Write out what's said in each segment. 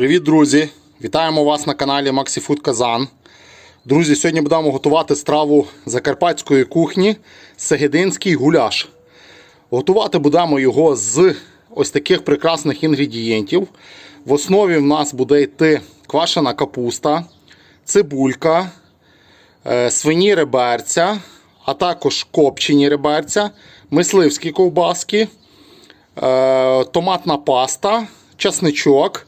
Привіт, друзі! Вітаємо вас на каналі MaxiFood Казан. Друзі, сьогодні будемо готувати страву закарпатської кухні Сегединський гуляш. Готувати будемо його з ось таких прекрасних інгредієнтів. В основі в нас буде йти квашена капуста, цибулька, е, свині реберця, а також копчені реберця, мисливські ковбаски, е, томатна паста, часничок.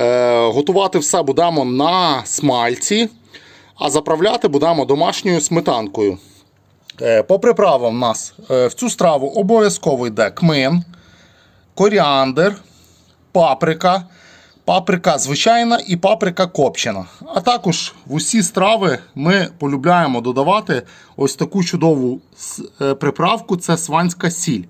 Е, Готувати все будемо на смальці, а заправляти будемо домашньою сметанкою. Е, По приправам в нас е, в цю страву обов'язково йде кмин, коріандр, паприка, паприка звичайна і паприка копчена. А також в усі страви ми полюбляємо додавати ось таку чудову приправку це сванська сіль.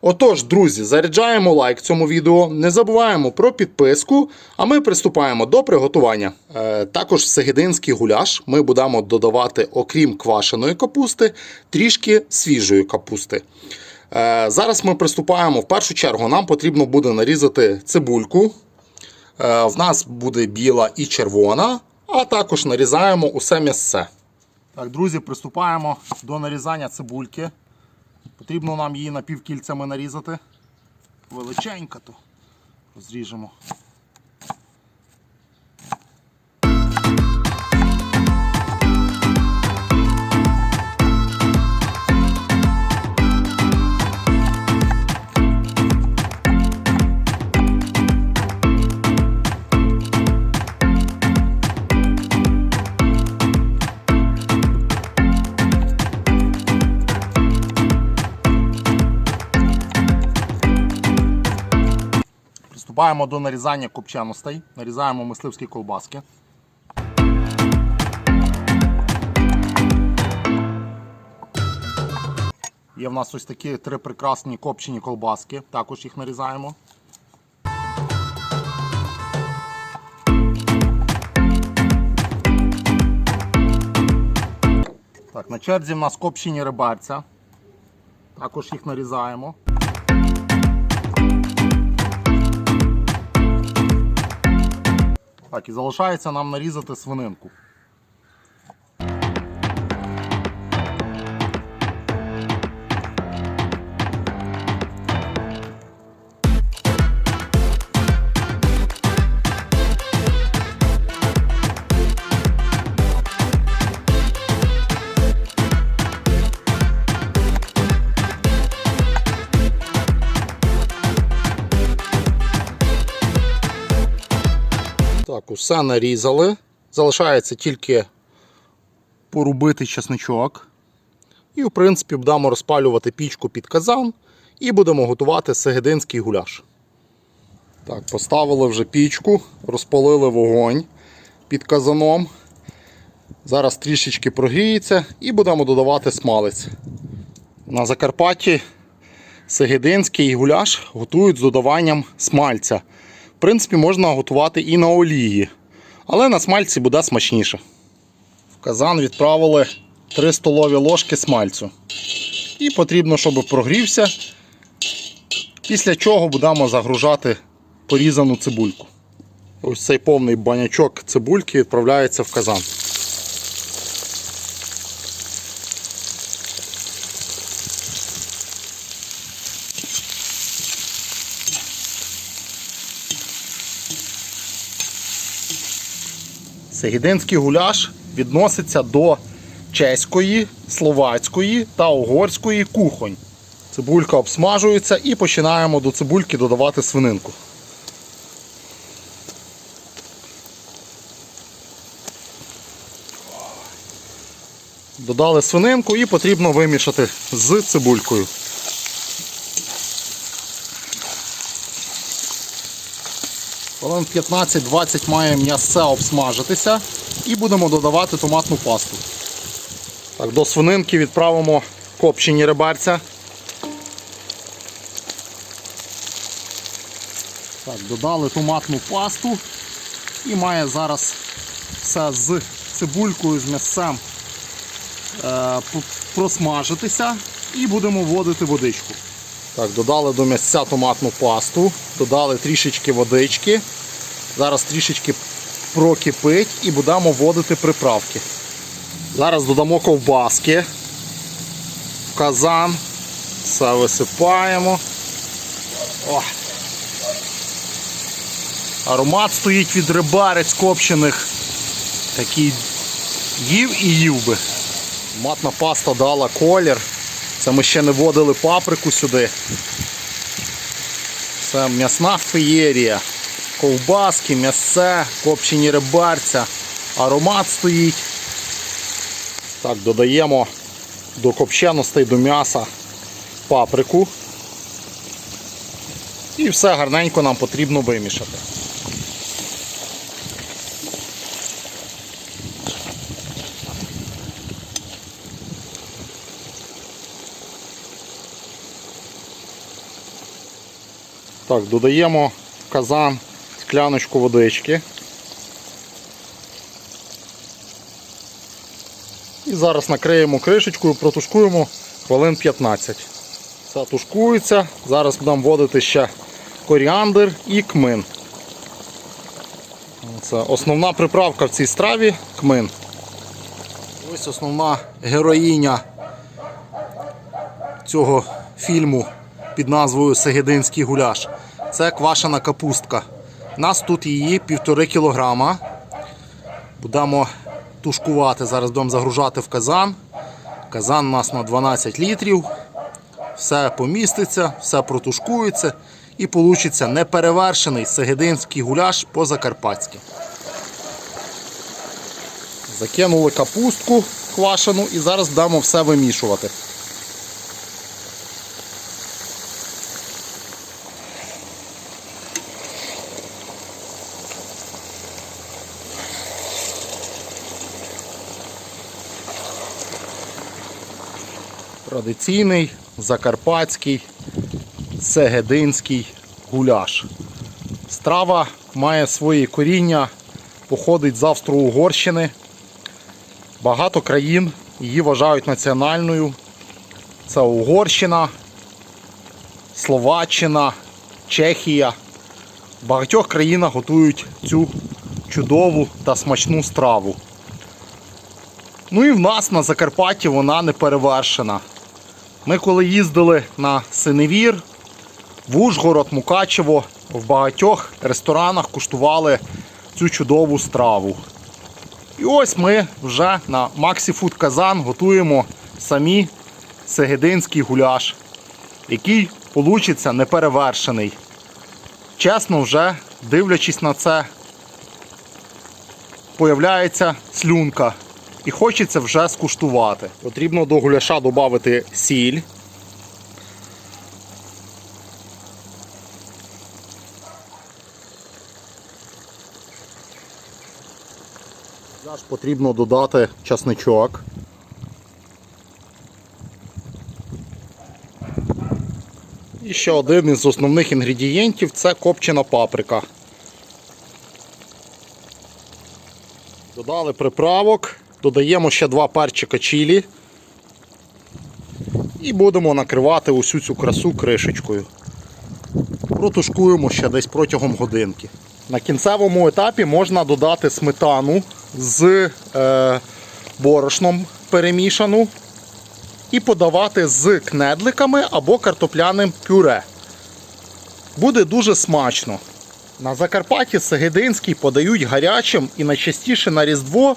Отож, друзі, заряджаємо лайк цьому відео, не забуваємо про підписку, а ми приступаємо до приготування. Е, також сегединський гуляш ми будемо додавати, окрім квашеної капусти, трішки свіжої капусти. Е, зараз ми приступаємо. В першу чергу нам потрібно буде нарізати цибульку. Е, в нас буде біла і червона, а також нарізаємо усе м'ясце. Так, друзі, приступаємо до нарізання цибульки. Потрібно нам її напівкільцями нарізати. Величенька то розріжемо. Приступаємо до нарізання копченостей. Нарізаємо мисливські ковбаски. Є в нас ось такі три прекрасні копчені колбаски. Також їх нарізаємо. Так, на черзі в нас копчені реберця. Також їх нарізаємо. Так, і залишається нам нарізати свининку. Усе нарізали. Залишається тільки порубити чесничок. І, в принципі, будемо розпалювати пічку під казан і будемо готувати сегединський гуляш. Так, поставили вже пічку, розпалили вогонь під казаном. Зараз трішечки прогріється і будемо додавати смалець. На Закарпатті сегединський гуляш готують з додаванням смальця. В принципі, можна готувати і на олії, але на смальці буде смачніше. В казан відправили 3 столові ложки смальцю. І потрібно, щоб прогрівся. Після чого будемо загружати порізану цибульку. Ось цей повний банячок цибульки відправляється в казан. Сегідинський гуляш відноситься до чеської, словацької та угорської кухонь. Цибулька обсмажується і починаємо до цибульки додавати свининку. Додали свининку і потрібно вимішати з цибулькою. Хвилин 15-20 має м'ясце обсмажитися і будемо додавати томатну пасту. Так, До свининки відправимо копчені реберця. Так, Додали томатну пасту і має зараз все з цибулькою, з м'ясцем е, просмажитися і будемо вводити водичку. Так, додали до м'ясця томатну пасту, додали трішечки водички Зараз трішечки прокипить і будемо вводити приправки. Зараз додамо ковбаски в казан. Все висипаємо. О. Аромат стоїть від рибарець копчених. Такий їв і їв би. Матна паста дала колір. Це ми ще не вводили паприку сюди. Це м'ясна феєрія. Ковбаски, м'ясе, копчені рибарця. Аромат стоїть. Так, додаємо до копченостей, до м'яса паприку. І все гарненько нам потрібно вимішати. Так, додаємо в казан скляночку водички. І зараз накриємо кришечкою, протушкуємо хвилин 15. Все тушкується. Зараз будемо вводити ще коріандр і кмин. Це основна приправка в цій страві кмин. Ось основна героїня цього фільму під назвою Сегединський гуляш. Це квашена капустка. Нас тут її півтори кілограма. Будемо тушкувати. Зараз будемо загружати в казан. Казан у нас на 12 літрів. Все поміститься, все протушкується і вийде неперевершений сегединський гуляш по-закарпатськи. Закинули капустку квашену і зараз будемо все вимішувати. Традиційний закарпатський сегединський гуляш. Страва має свої коріння, походить з Австро-Угорщини. Багато країн її вважають національною. Це Угорщина, Словаччина, Чехія. В багатьох країнах готують цю чудову та смачну страву. Ну і в нас на Закарпатті вона не перевершена. Ми коли їздили на Синевір, в Ужгород, Мукачево, в багатьох ресторанах куштували цю чудову страву. І ось ми вже на Maxi Food Казан готуємо самі сегединський гуляш, який получиться неперевершений. Чесно, вже дивлячись на це, появляється слюнка і хочеться вже скуштувати. Потрібно до гуляша додати сіль. Гуляш потрібно додати часничок. І ще один із основних інгредієнтів це копчена паприка. Додали приправок, додаємо ще два перчика чилі і будемо накривати усю цю красу кришечкою. Протушкуємо ще десь протягом годинки. На кінцевому етапі можна додати сметану з е, борошном перемішану і подавати з кнедликами або картопляним пюре. Буде дуже смачно. На Закарпатті Сегединський подають гарячим і найчастіше на Різдво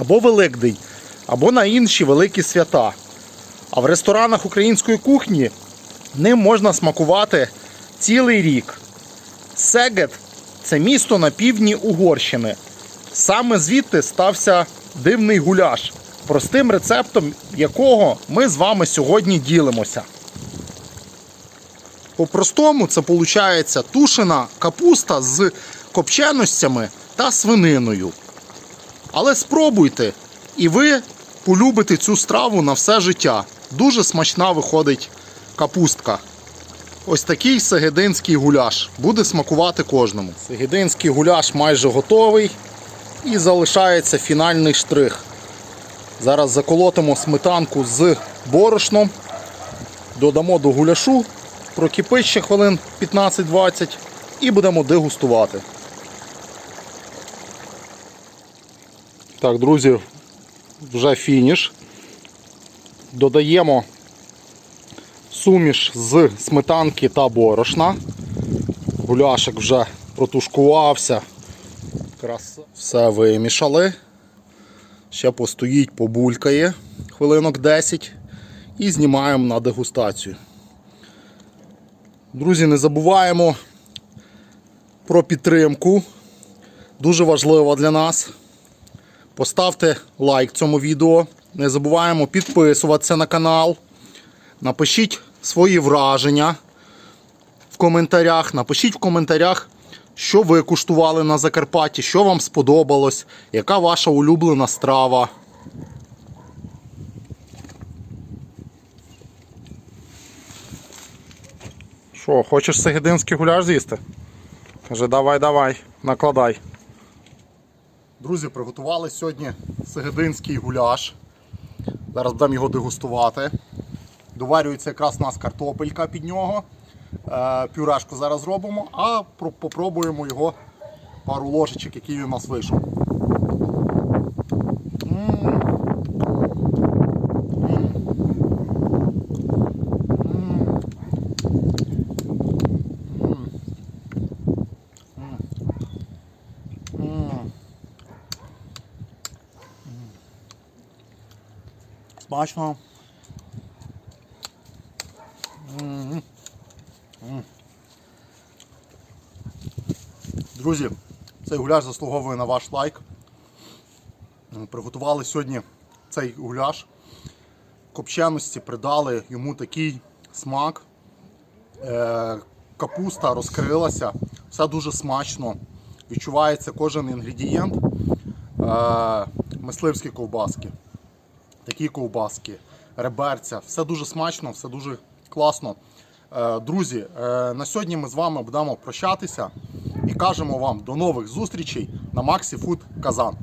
або Великдень, або на інші великі свята. А в ресторанах української кухні ним можна смакувати цілий рік. Сегед це місто на півдні Угорщини. Саме звідти стався дивний гуляш, простим рецептом якого ми з вами сьогодні ділимося. По-простому це виходить тушена капуста з копченостями та свининою. Але спробуйте, і ви полюбите цю страву на все життя. Дуже смачна виходить капустка. Ось такий сегединський гуляш. Буде смакувати кожному. Сегединський гуляш майже готовий. І залишається фінальний штрих. Зараз заколотимо сметанку з борошном, додамо до гуляшу, прокипить ще хвилин 15-20 і будемо дегустувати. Так, друзі, вже фініш. Додаємо суміш з сметанки та борошна. Гуляшик вже протушкувався. Краса. Все вимішали. Ще постоїть, побулькає хвилинок 10 і знімаємо на дегустацію. Друзі, не забуваємо про підтримку. Дуже важливо для нас. Поставте лайк цьому відео. Не забуваємо підписуватися на канал. Напишіть свої враження в коментарях. Напишіть в коментарях, що ви куштували на Закарпатті, що вам сподобалось, яка ваша улюблена страва. Що, хочеш сегединський гуляш з'їсти? Каже, давай, давай, накладай. Друзі, приготували сьогодні сегединський гуляш. Зараз будемо його дегустувати. Доварюється якраз у нас картопелька під нього. Е, Пюрешку зараз робимо, а про- попробуємо його пару ложечок, який у нас вийшов. Смачно. Друзі, цей гуляш заслуговує на ваш лайк. Приготували сьогодні цей гуляш. Копченості придали йому такий смак. Е, Капуста розкрилася, все дуже смачно. Відчувається кожен інгредієнт. Е, Мисливські ковбаски такі ковбаски, реберця. Все дуже смачно, все дуже класно. Е, Друзі, е, на сьогодні ми з вами будемо прощатися і кажемо вам до нових зустрічей на Maxi Food Казан.